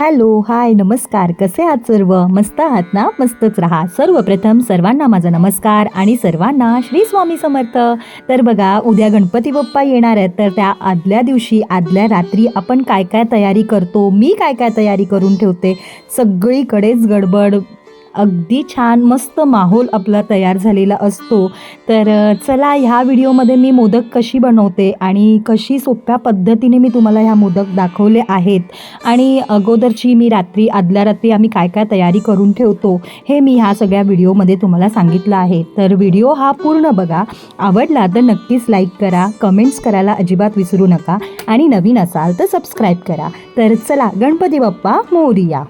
Hello hi नमस्कार. कसे आहात सर्व? मस्त आहात ना? मस्तच राहा. सर्वप्रथम सर्वांना माझा नमस्कार आणि सर्वांना श्री स्वामी समर्थ. तर बघा उद्या गणपती बाप्पा येणार आहेत. तर त्या आदल्या दिवशी आदल्या रात्री आपण काय काय तयारी करतो? मी काय काय तयारी करून ठेवते? सगळीकडेच गडबड. अगदी छान मस्त माहोल आपला तयार झालेला असतो. तर चला ह्या व्हिडिओमध्ये मी मोदक कशी बनवते आणि कशी सोप्या पद्धतीने मी तुम्हाला ह्या मोदक दाखवले आहेत. आणि अगोदरची मी रात्री आदल्या रात्री आम्ही काय काय तयारी करून ठेवतो हे मी ह्या सगळ्या व्हिडिओमध्ये तुम्हाला सांगितलं आहे. तर व्हिडिओ हा पूर्ण बघा. आवडला तर नक्कीच लाईक करा कमेंट्स करायला अजिबात विसरू नका आणि नवीन असाल तर सबस्क्राईब करा. तर चला गणपती बाप्पा मोरिया.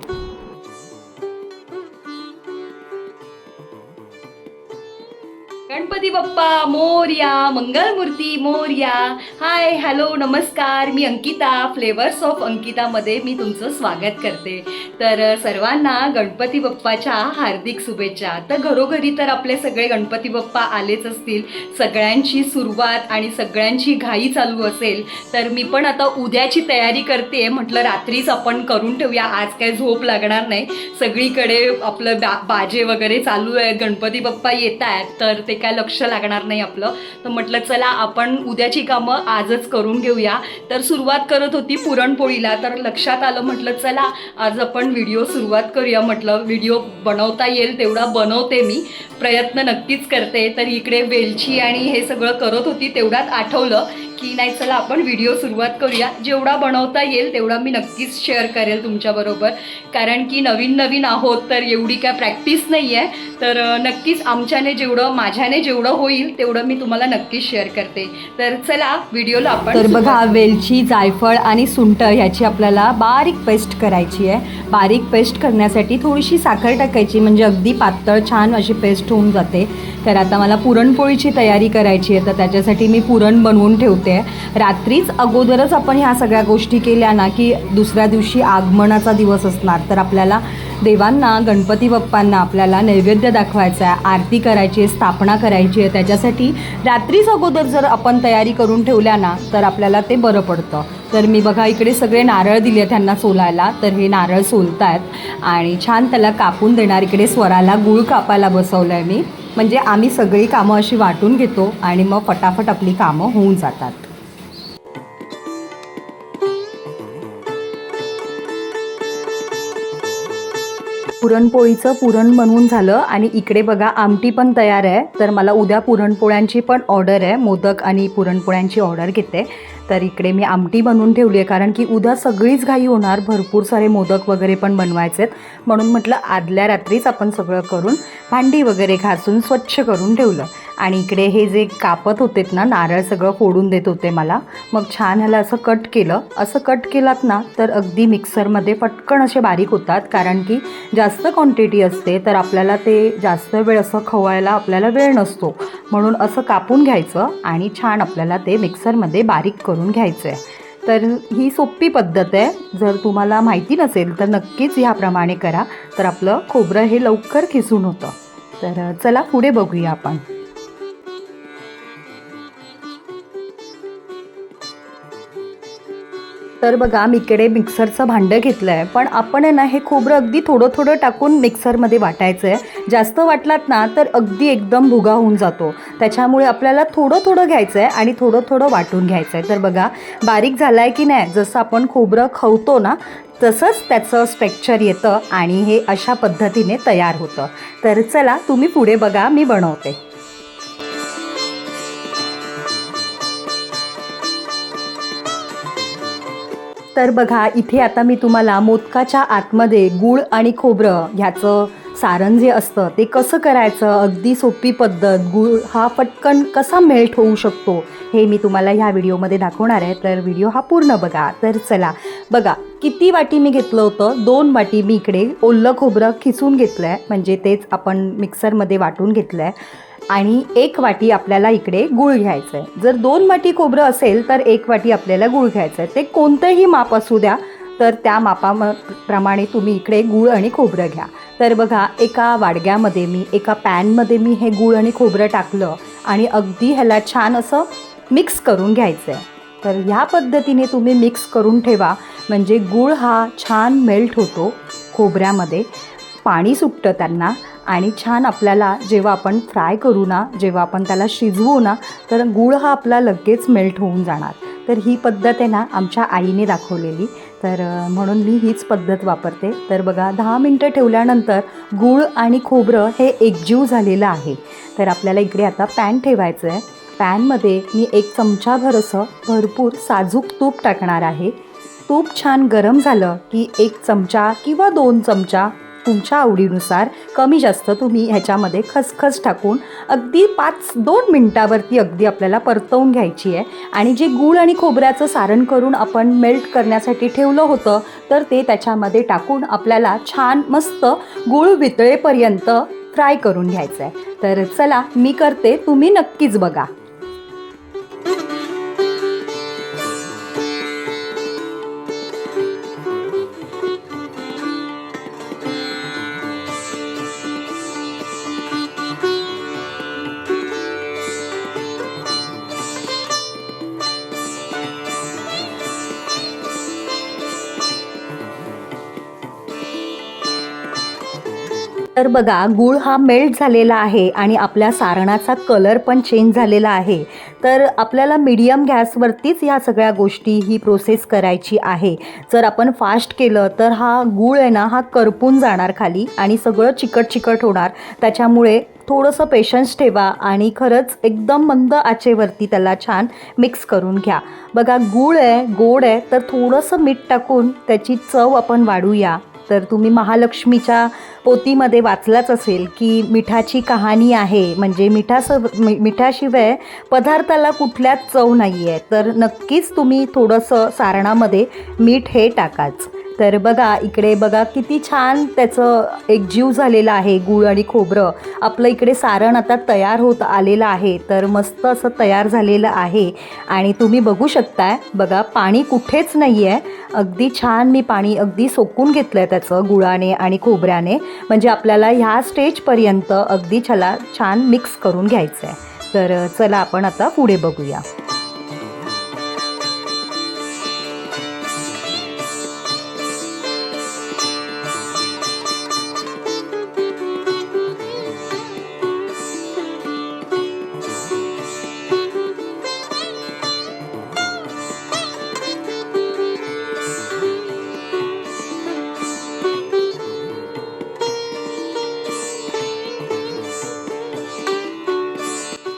गणपती बाप्पा मोर्या मंगलमूर्ती मोर्या. हाय हॅलो नमस्कार. मी अंकिता फ्लेवर्स ऑफ अंकितामध्ये मी तुमचं स्वागत करते. तर सर्वांना गणपती बाप्पाच्या हार्दिक शुभेच्छा. तर घरोघरी तर आपले सगळे गणपती बाप्पा आलेच असतील. सगळ्यांची सुरुवात आणि सगळ्यांची घाई चालू असेल तर मी पण आता उद्याची तयारी करते. म्हटलं रात्रीच आपण करून ठेवूया. आज काय झोप लागणार नाही. सगळीकडे आपलं बा बाजे वगैरे चालू आहे गणपती बाप्पा येत आहेत. तर ते काय लक्ष लागणार नाही आपलं. तर म्हटलं चला आपण उद्याची कामं आजच करून घेऊया. तर सुरुवात करत होती पुरणपोळीला. तर लक्षात आलं म्हटलं चला आज आपण व्हिडिओ सुरुवात करूया. म्हटलं व्हिडिओ बनवता येईल तेवढा बनवते मी. प्रयत्न नक्कीच करते. तर इकडे वेलची आणि हे सगळं करत होती तेवढ्यात आठवलं. की नाही चला आपण व्हिडिओ सुरुवात करूया. जेवढा बनवता येईल तेवढा मी नक्कीच शेअर करेल तुमच्याबरोबर कारण की नवीन नवीन आहोत तर एवढी काय प्रॅक्टिस नाही आहे तर नक्कीच आमच्याने जेवढं माझ्याने जेवढं होईल तेवढं मी तुम्हाला नक्कीच शेअर करते. तर चला व्हिडिओला आपण तर बघा वेलची जायफळ आणि सुंठ ह्याची आपल्याला बारीक पेस्ट करायची आहे. बारीक पेस्ट करण्यासाठी थोडीशी साखर टाकायची म्हणजे अगदी पातळ छान अशी पेस्ट होऊन जाते. तर आता मला पुरणपोळीची तयारी करायची आहे तर त्याच्यासाठी मी पुरण बनवून ठेवते. रात्रीच अगोदरच आपण ह्या सगळ्या गोष्टी केल्या ना की दुसऱ्या दिवशी आगमनाचा दिवस असणार. तर आपल्याला देवांना गणपती बाप्पांना आपल्याला नैवेद्य दाखवायचा आहे आरती करायची आहे स्थापना करायची आहे. त्याच्यासाठी रात्रीच अगोदर जर आपण तयारी करून ठेवल्या ना तर आपल्याला ते बरं पडतं. तर मी बघा इकडे सगळे नारळ दिले त्यांना सोलायला. तर हे नारळ सोलत आहेत आणि छान त्याला कापून देणार. इकडे स्वराला गुळ कापायला बसवलं आहे मी. म्हणजे आम्ही सगळी कामं अशी वाटून घेतो आणि मग फटाफट आपली कामं होऊन जातात. पुरणपोळीचं पुरण बनवून झालं आणि इकडे बघा आमटी पण तयार आहे. तर मला उद्या पुरणपोळ्यांची पण ऑर्डर आहे. मोदक आणि पुरणपोळ्यांची ऑर्डर घेते. तर इकडे मी आमटी बनवून ठेवली आहे कारण की उद्या सगळीच घाई होणार भरपूर सारे मोदक वगैरे पण बनवायचे आहेत. म्हणून म्हटलं आदल्या रात्रीच आपण सगळं करून भांडी वगैरे घासून स्वच्छ करून ठेवलं. आणि इकडे हे जे कापत होतेत ना नारळ सगळं फोडून देत होते मला. मग छान ह्याला असं कट केलं. असं कट केलात ना तर अगदी मिक्सरमध्ये पटकन असे बारीक होतात. कारण की जास्त क्वांटिटी असते तर आपल्याला ते जास्त वेळ असं खवायला आपल्याला वेळ नसतो. म्हणून असं कापून घ्यायचं आणि छान आपल्याला ते मिक्सरमध्ये बारीक करून घ्यायचं आहे तर ही सोपी पद्धत आहे. जर तुम्हाला माहिती नसेल तर नक्कीच ह्याप्रमाणे करा. तर आपलं खोबरं हे लवकर खिसून होतं. तर चला पुढे बघूया आपण. तर बघा मी इकडे मिक्सरचं भांडं घेतलं आहे पण आपण आहे ना हे खोबरं अगदी थोडं थोडं टाकून मिक्सरमध्ये वाटायचं आहे जास्त वाटलात ना तर अगदी एकदम भुगा होऊन जातो. त्याच्यामुळे आपल्याला थोडं थोडं घ्यायचं आहे आणि थोडं थोडं वाटून घ्यायचं आहे तर बघा बारीक झालं आहे की नाही जसं आपण खोबरं खवतो ना तसंच त्याचं स्ट्रेक्चर येतं आणि हे अशा पद्धतीने तयार होतं. तर चला तुम्ही पुढे बघा मी बनवते. तर बघा इथे आता मी तुम्हाला मोदकाच्या आतमध्ये गूळ आणि खोबरं ह्याचं सारण जे असतं ते कसं करायचं? अगदी सोपी पद्धत. गूळ हा पटकन कसा मेल्ट होऊ शकतो हे मी तुम्हाला ह्या व्हिडिओमध्ये दाखवणार आहे. तर व्हिडिओ हा पूर्ण बघा. तर चला बघा किती वाटी मी घेतलं होतं? दोन वाटी मी इकडे ओलं खोबरं खिसून घेतलं आहे म्हणजे तेच आपण मिक्सरमध्ये वाटून घेतलं आहे आणि एक वाटी आपल्याला इकडे गूळ घ्यायचं आहे जर दोन वाटी खोबरं असेल तर एक वाटी आपल्याला गूळ घ्यायचं आहे ते कोणतंही माप असू द्या तर त्या मापाप्रमाणे तुम्ही इकडे गूळ आणि खोबरं घ्या. तर बघा एका वाडग्यामध्ये मी एका पॅनमध्ये मी हे गूळ आणि खोबरं टाकलं आणि अगदी ह्याला छान असं मिक्स करून घ्यायचं आहे तर ह्या पद्धतीने तुम्ही मिक्स करून ठेवा. म्हणजे गूळ हा छान मेल्ट होतो खोबऱ्यामध्ये. पाणी सुटतं त्यांना. आणि छान आपल्याला जेव्हा आपण फ्राय करू ना जेव्हा आपण त्याला शिजवू ना तर गूळ हा आपला लगेच मेल्ट होऊन जाणार. तर ही पद्धत आहे ना आमच्या आईने दाखवलेली. तर म्हणून मी हीच पद्धत वापरते. तर बघा दहा मिनटं ठेवल्यानंतर गूळ आणि खोबरं हे एकजीव झालेलं आहे. तर आपल्याला इकडे आता पॅन ठेवायचं आहे. पॅनमध्ये मी एक चमचाभर असं भरपूर साजूक तूप टाकणार आहे. तूप छान गरम झालं की एक चमचा किंवा दोन चमचा तुमच्या आवडीनुसार कमी जास्त तुम्ही ह्याच्यामध्ये खसखस टाकून अगदी पाच दोन मिनटावरती अगदी आपल्याला परतवून घ्यायची आहे. आणि जे गूळ आणि खोबऱ्याचं सारण करून आपण मेल्ट करण्यासाठी ठेवलं होतं तर ते त्याच्यामध्ये टाकून आपल्याला छान मस्त गूळ वितळेपर्यंत फ्राय करून घ्यायचं आहे. तर चला मी करते तुम्ही नक्कीच बघा. तर बघा गूळ हा मेल्ट झालेला आहे आणि आपल्या सारणाचा कलर पण चेंज झालेला आहे. तर आपल्याला मीडियम गॅसवरतीच ह्या सगळ्या गोष्टी ही प्रोसेस करायची आहे. जर आपण फास्ट केलं तर हा गूळ आहे ना हा करपून जाणार खाली आणि सगळं चिकट चिकट होणार. त्याच्यामुळे थोडंसं पेशन्स ठेवा आणि खरंच एकदम मंद आचेवरती त्याला छान मिक्स करून घ्या. बघा गूळ आहे गोड आहे तर थोडंसं मीठ टाकून त्याची चव आपण वाढूया. तर तुम्ही महालक्ष्मीच्या पोतीमध्ये वाचलाच असेल की मिठाची कहाणी आहे. म्हणजे मिठास मिठाशिवाय पदार्थाला कुठल्याच चव नाही आहे तर नक्कीच तुम्ही थोडंसं सारणामध्ये मीठ हे टाकाच. तर बघा इकडे बघा किती छान त्याचं एक जीव झालेला आहे गूळ आणि खोबरं. आपलं इकडे सारण आता तयार होत आलेलं आहे तर मस्त असं तयार झालेलं आहे. आणि तुम्ही बघू शकताय बघा पाणी कुठेच नाही आहे अगदी छान मी पाणी अगदी सोकून घेतलं आहे त्याचं गुळाने आणि खोबऱ्याने. म्हणजे आपल्याला ह्या स्टेजपर्यंत अगदी छला छान मिक्स करून घ्यायचं आहे तर चला आपण आता पुढे बघूया.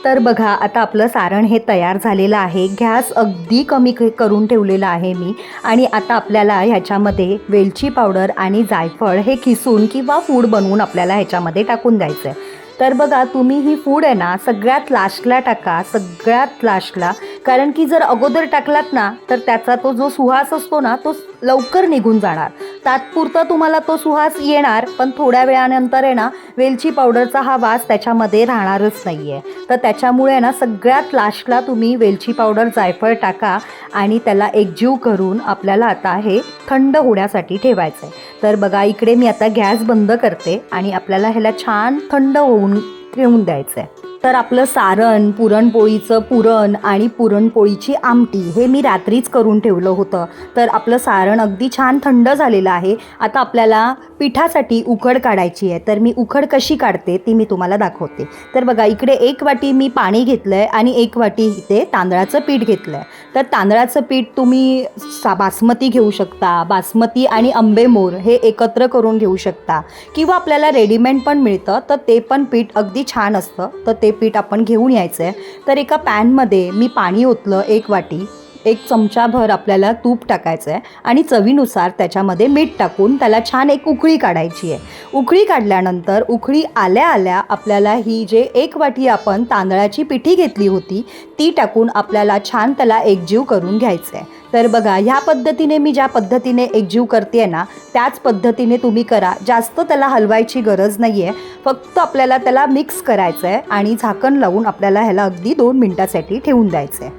तर बघा आता आपलं सारण हे तयार झालेलं आहे. गॅस अगदी कमी करून ठेवलेलं आहे मी. आणि आता आपल्याला ह्याच्यामध्ये वेलची पावडर आणि जायफळ हे किसून किंवा फूड बनवून आपल्याला ह्याच्यामध्ये टाकून द्यायचं आहे तर बघा तुम्ही ही फूड आहे ना सगळ्यात लास्टला टाका सगळ्यात लास्टला. कारण की जर अगोदर टाकलात ना तर त्याचा तो जो सुहास असतो ना तो लवकर निघून जाणार. तात्पुरता तुम्हाला तो सुहास येणार पण थोड्या वेळानंतर आहे ना वेलची पावडरचा हा वास त्याच्यामध्ये राहणारच नाही आहे तर त्याच्यामुळे ना सगळ्यात लास्टला तुम्ही वेलची पावडर जायफळ टाका आणि त्याला एकजीव करून आपल्याला आता हे थंड होण्यासाठी ठेवायचं आहे तर बघा इकडे मी आता गॅस बंद करते आणि आपल्याला ह्याला छान थंड होऊन ठेवून द्यायचं आहे तर आपलं सारण पुरणपोळीचं पुरण आणि पुरणपोळीची आमटी हे मी रात्रीच करून ठेवलं होतं. तर आपलं सारण अगदी छान थंड झालेलं आहे. आता आपल्याला पिठासाठी उकड काढायची आहे. तर मी उकड कशी काढते ती मी तुम्हाला दाखवते. तर बघा इकडे एक वाटी मी पाणी घेतलं आहे आणि एक वाटी इथे तांदळाचं पीठ घेतलं आहे तर तांदळाचं पीठ तुम्ही सा बासमती घेऊ शकता. बासमती आणि आंबेमोर हे एकत्र करून घेऊ शकता. किंवा आपल्याला रेडीमेड पण मिळतं तर ते पण पीठ अगदी छान असतं. तर ते पीठ आपण घेऊन यायचं आहे तर एका पॅनमध्ये मी पाणी ओतलं एक वाटी. एक चमचाभर आपल्याला तूप टाकायचं आहे आणि चवीनुसार त्याच्यामध्ये मीठ टाकून त्याला छान एक उकळी काढायची आहे. उकळी काढल्यानंतर उकळी आल्या आल्या आपल्याला ही जे एक वाटी आपण तांदळाची पिठी घेतली होती ती टाकून आपल्याला छान त्याला एकजीव करून घ्यायचं आहे तर बघा ह्या पद्धतीने मी ज्या पद्धतीने एकजीव करते ना त्याच पद्धतीने तुम्ही करा. जास्त त्याला हलवायची गरज नाही आहे फक्त आपल्याला त्याला मिक्स करायचं आहे आणि झाकण लावून आपल्याला ह्याला अगदी दोन मिनटासाठी ठेवून द्यायचं आहे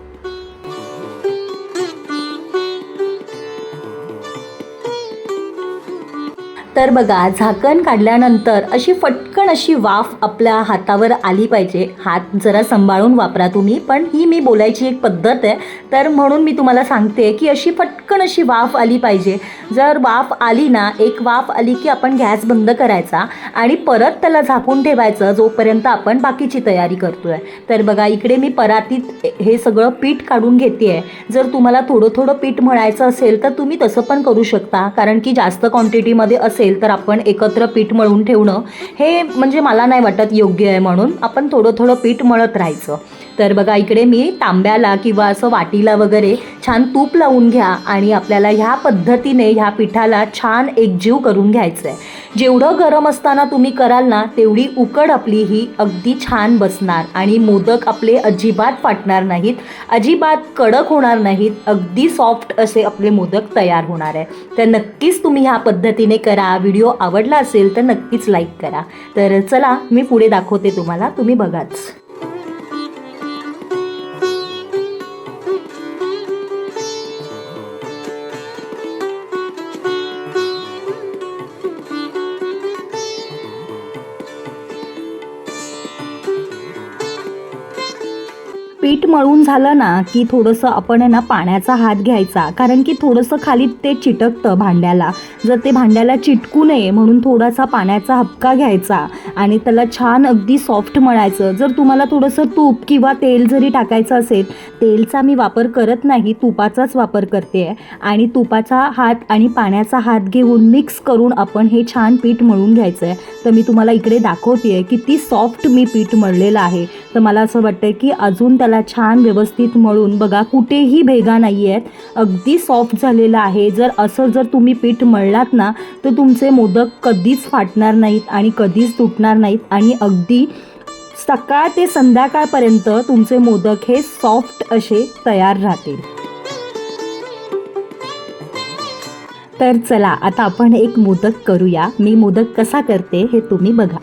तर बघा झाकण काढल्यानंतर अशी फटकन अशी वाफ आपल्या हातावर आली पाहिजे. हात जरा सांभाळून वापरा तुम्ही पण ही मी बोलायची एक पद्धत आहे. तर म्हणून मी तुम्हाला सांगते की अशी फटकन अशी वाफ आली पाहिजे. जर वाफ आली ना एक वाफ आली की आपण गॅस बंद करायचा आणि परत त्याला झाकून ठेवायचं जोपर्यंत आपण बाकीची तयारी करतोय. तर बघा इकडे मी परातीत हे सगळं पीठ काढून घेते आहे जर तुम्हाला थोडं थोडं पीठ म्हणायचं असेल तर तुम्ही तसं पण करू शकता. कारण की जास्त क्वांटिटीमध्ये असेल असेल तर आपण एकत्र पीठ मळून ठेवणं हे म्हणजे मला नाही वाटत योग्य आहे म्हणून. आपण थोडं थोडं पीठ मळत राहायचं. तर बघा इकडे मी तांब्याला किंवा असं वाटीला वगैरे छान तूप लावून घ्या आणि आपल्याला ह्या पद्धतीने ह्या पिठाला छान एकजीव करून घ्यायचं आहे जेवढं गरम असताना तुम्ही कराल ना तेवढी उकड आपली ही अगदी छान बसणार आणि मोदक आपले अजिबात फाटणार नाहीत. अजिबात कडक होणार नाहीत. अगदी सॉफ्ट असे आपले मोदक तयार होणार आहे. तर नक्कीच तुम्ही ह्या पद्धतीने करा. व्हिडिओ आवडला असेल तर नक्कीच लाईक करा. तर चला मी पुढे दाखवते तुम्हाला. तुम्ही बघाच. पीठ मळून झालं ना की थोडंसं आपण आहे ना पाण्याचा हात घ्यायचा. कारण की थोडंसं खाली ते चिटकतं भांड्याला. जर ते भांड्याला चिटकू नये म्हणून थोडासा पाण्याचा हपका घ्यायचा आणि त्याला छान अगदी सॉफ्ट मळायचं. जर तुम्हाला थोडंसं तूप किंवा तेल जरी टाकायचं असेल तेलचा मी वापर करत नाही तुपाचाच वापर करते. आहे आणि तुपाचा हात आणि पाण्याचा हात घेऊन मिक्स करून आपण हे छान पीठ मळून घ्यायचं आहे तर मी तुम्हाला इकडे दाखवते आहे किती सॉफ्ट मी पीठ मळलेलं आहे. तर मला असं वाटतं की अजून त्याला छान व्यवस्थित मळून. बघा कुठेही भेगा नाही आहेत अगदी सॉफ्ट झालेलं आहे. जर असं जर तुम्ही पीठ मळलात ना तर तुमचे मोदक कधीच फाटणार नाहीत आणि कधीच तुटणार नाहीत. आणि अगदी सकाळ ते संध्याकाळपर्यंत तुमचे मोदक हे सॉफ्ट असे तयार राहतील. तर चला आता आपण एक मोदक करूया. मी मोदक कसा करते हे तुम्ही बघा.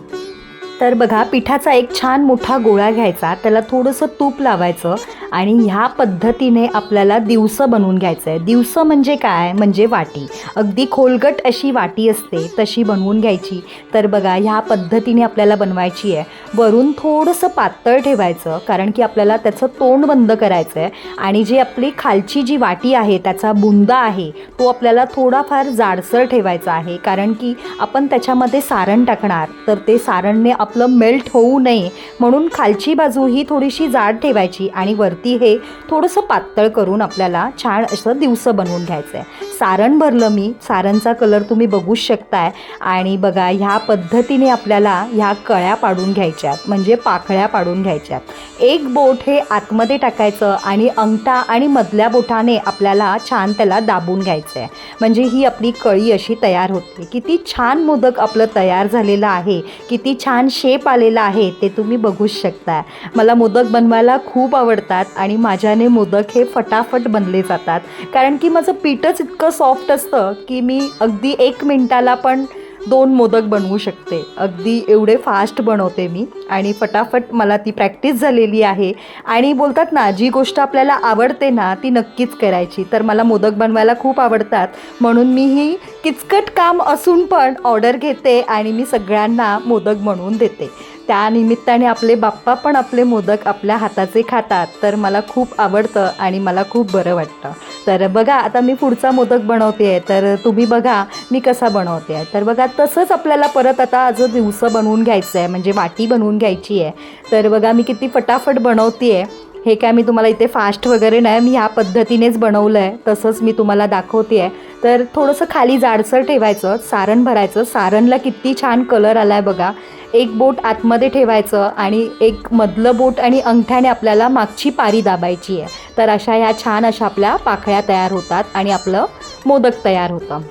तर बघा पिठाचा एक छान मोठा गोळा घ्यायचा त्याला थोडंसं तूप लावायचं आणि ह्या पद्धतीने आपल्याला दिवसं बनवून घ्यायचं आहे दिवसं म्हणजे काय? म्हणजे वाटी. अगदी खोलगट अशी वाटी असते तशी बनवून घ्यायची. तर बघा ह्या पद्धतीने आपल्याला बनवायची आहे. वरून थोडंसं पातळ ठेवायचं कारण की आपल्याला त्याचं तोंड बंद करायचं आहे आणि जी आपली खालची जी वाटी आहे त्याचा बुंदा आहे तो आपल्याला थोडाफार जाडसर ठेवायचा आहे. कारण की आपण त्याच्यामध्ये सारण टाकणार तर ते सारणने आपलं मेल्ट होऊ नये. म्हणून खालची बाजू ही थोडीशी जाड ठेवायची आणि वरती हे थोडंसं पातळ करून आपल्याला छान असं दिवसं बनवून घ्यायचं आहे सारण भरलं मी. सारणचा कलर तुम्ही बघूच शकताय. आणि बघा ह्या पद्धतीने आपल्याला ह्या कळ्या पाडून घ्यायच्यात म्हणजे पाखळ्या पाडून घ्यायच्यात एक बोट हे आतमध्ये टाकायचं आणि अंगठा आणि मधल्या बोटाने आपल्याला छान त्याला दाबून घ्यायचं आहे म्हणजे ही आपली कळी अशी तयार होते. किती छान मोदक आपलं तयार झालेलं आहे. किती छान शेप आलेला आहे. ते तुम्ही बघूच शकता मला मोदक बनवायला खूप आवडतात आणि माझ्याने मोदक हे फटाफट बनले जातात. कारण की माझं पीठच इतकं सॉफ्ट असतं की मी अगदी एक मिनटाला पण दोन मोदक बनवू शकते. अगदी एवढे फास्ट बनवते मी आणि फटाफट मला ती प्रॅक्टिस झालेली आहे. आणि बोलतात ना जी गोष्ट आपल्याला आवडते ना ती नक्कीच करायची. तर मला मोदक बनवायला खूप आवडतात. म्हणून मी ही किचकट काम असून पण ऑर्डर घेते आणि मी सगळ्यांना मोदक बनवून देते. त्यानिमित्ताने आपले बाप्पा पण आपले मोदक आपल्या हाताचे खातात. तर मला खूप आवडतं आणि मला खूप बरं वाटतं. तर बघा आता मी पुढचा मोदक बनवते आहे तर तुम्ही बघा मी कसा बनवते आहे तर बघा तसंच आपल्याला परत आता अजून दिवसं बनवून घ्यायचं आहे म्हणजे वाटी बनवून घ्यायची आहे तर बघा मी किती फटाफट बनवते आहे हे काय मी तुम्हाला इथे फास्ट वगैरे नाही मी ह्या पद्धतीनेच बनवलं आहे तसंच मी तुम्हाला दाखवते आहे तर थोडंसं खाली जाडसर ठेवायचं सारण भरायचं. सारणला किती छान कलर आला आहे बघा. एक बोट आतमध्ये ठेवायचं आणि एक मधलं बोट आणि अंगठ्याने आपल्याला मागची पारी दाबायची आहे. तर अशा ह्या छान अशा आपल्या पाकळ्या तयार होतात आणि आपलं मोदक तयार होतं.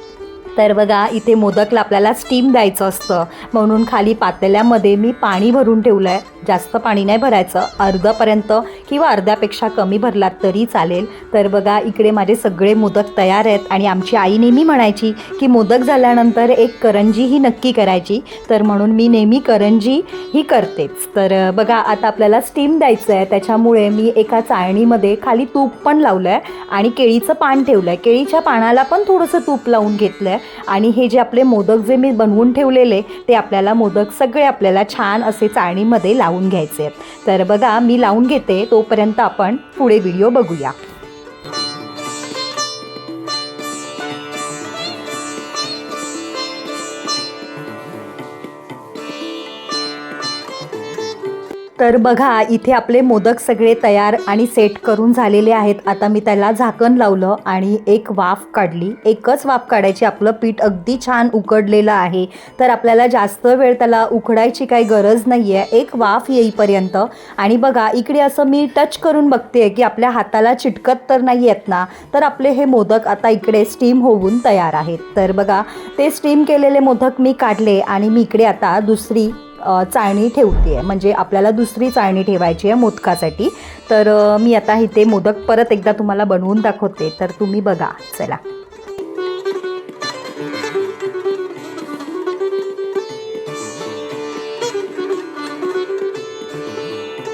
तर बघा इथे मोदकला आपल्याला स्टीम द्यायचं असतं. म्हणून खाली पातेल्यामध्ये मी पाणी भरून ठेवलं आहे जास्त पाणी नाही भरायचं. अर्धपर्यंत किंवा अर्ध्यापेक्षा कमी भरलात तरी चालेल. तर बघा इकडे माझे सगळे मोदक तयार आहेत आणि आमची आई नेहमी म्हणायची की मोदक झाल्यानंतर एक करंजी ही नक्की करायची. तर म्हणून मी नेहमी करंजी ही करतेच. तर बघा आता आपल्याला स्टीम द्यायचं आहे त्याच्यामुळे मी एका चाळणीमध्ये खाली तूप पण लावलं आहे आणि केळीचं पान ठेवलं आहे केळीच्या पानाला पण थोडंसं तूप लावून घेतलं आहे आणि हे जे आपले मोदक जे मी बनवून ठेवलेले ते आपल्याला मोदक सगळे आपल्याला छान असे चाळणीमध्ये लावून घ्यायचे आहेत. तर बघा मी लावून घेते. तोपर्यंत आपण पुढे व्हिडिओ बघूया. तर बघा इथे आपले मोदक सगळे तयार आणि सेट करून झालेले आहेत. आता मी त्याला झाकण लावलं आणि एक वाफ काढली. एकच वाफ काढायची. आपलं पीठ अगदी छान उकडलेलं आहे. तर आपल्याला जास्त वेळ त्याला उकडायची काही गरज नाही आहे एक वाफ येईपर्यंत. आणि बघा इकडे असं मी टच करून बघते की आपल्या हाताला चिटकत तर नाही आहेत ना? तर आपले हे मोदक आता इकडे स्टीम होऊन तयार आहेत. तर बघा ते स्टीम केलेले मोदक मी काढले आणि मी इकडे आता दुसरी चाळणी ठेवते. आहे म्हणजे आपल्याला दुसरी चाळणी ठेवायची आहे मोदकासाठी. तर मी आता इथे मोदक परत एकदा तुम्हाला बनवून दाखवते. तर तुम्ही बघा. चला.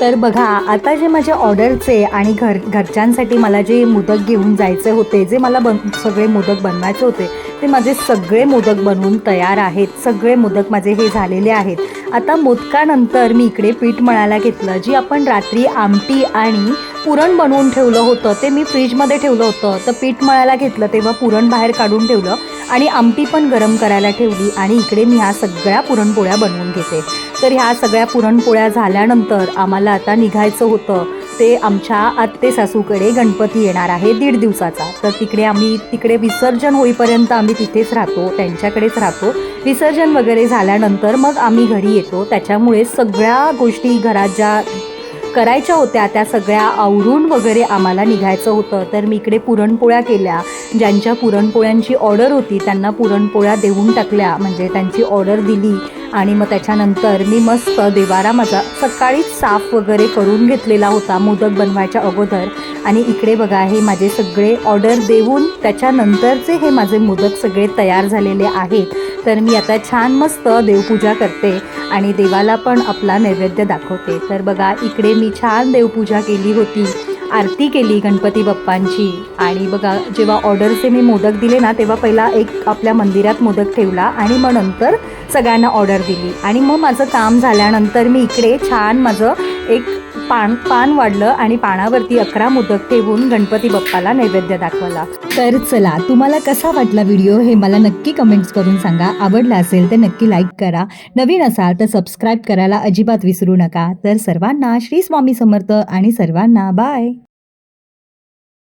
तर बघा आता जे माझ्या ऑर्डरचे आणि घर घरच्यांसाठी मला जे मोदक घेऊन जायचे होते जे मला बन सगळे मोदक बनवायचे होते ते माझे सगळे मोदक बनवून तयार आहेत. सगळे मोदक माझे हे झालेले आहेत. आता मोदकानंतर मी इकडे पीठ मळायला घेतलं जी आपण रात्री आमटी आणि पुरण बनवून ठेवलं होतं ते मी फ्रीजमध्ये ठेवलं होतं. तर पीठ मळायला घेतलं तेव्हा पुरण बाहेर काढून ठेवलं आणि आमटी पण गरम करायला ठेवली आणि इकडे मी ह्या सगळ्या पुरणपोळ्या बनवून घेते. तर ह्या सगळ्या पुरणपोळ्या झाल्यानंतर आम्हाला आता निघायचं होतं. ते आमच्या आत्ते सासूकडे गणपती येणार आहे दीड दिवसाचा. तर तिकडे आम्ही तिकडे विसर्जन होईपर्यंत आम्ही तिथेच राहतो त्यांच्याकडेच राहतो. विसर्जन वगैरे झाल्यानंतर मग आम्ही घरी येतो. त्याच्यामुळे सगळ्या गोष्टी घरात ज्या करायच्या होत्या त्या सगळ्या आवरून वगैरे आम्हाला निघायचं होतं. तर मी इकडे पुरणपोळ्या केल्या ज्यांच्या पुरणपोळ्यांची ऑर्डर होती त्यांना पुरणपोळ्या देऊन टाकल्या. म्हणजे त्यांची ऑर्डर दिली आणि मग त्याच्यानंतर मी मस्त देवारा माझा सकाळीच साफ वगैरे करून घेतलेला होता मोदक बनवायच्या अगोदर. आणि इकडे बघा हे माझे सगळे ऑर्डर देऊन त्याच्यानंतरचे हे माझे मोदक सगळे तयार झालेले आहेत. तर मी आता छान मस्त देवपूजा करते आणि देवाला पण आपला नैवेद्य दाखवते. तर बघा इकडे मी छान देवपूजा केली होती. आरती केली गणपती बाप्पांची. आणि बघा जेव्हा ऑर्डरचे मी मोदक दिले ना तेव्हा पहिला एक आपल्या मंदिरात मोदक ठेवला आणि मग नंतर सगळ्यांना ऑर्डर दिली. आणि मग माझं काम झाल्यानंतर मी इकडे छान माझं एक पान पान वाढलं आणि पानावरती अकरा मोदक ठेवून गणपती बाप्पाला नैवेद्य दाखवला. तर चला तुम्हाला कसा वाटला व्हिडिओ हे मला नक्की कमेंट्स करून सांगा. आवडला असेल तर नक्की लाईक करा. नवीन असाल तर सबस्क्राईब करायला अजिबात विसरू नका. तर सर्वांना श्री स्वामी समर्थ आणि सर्वांना बाय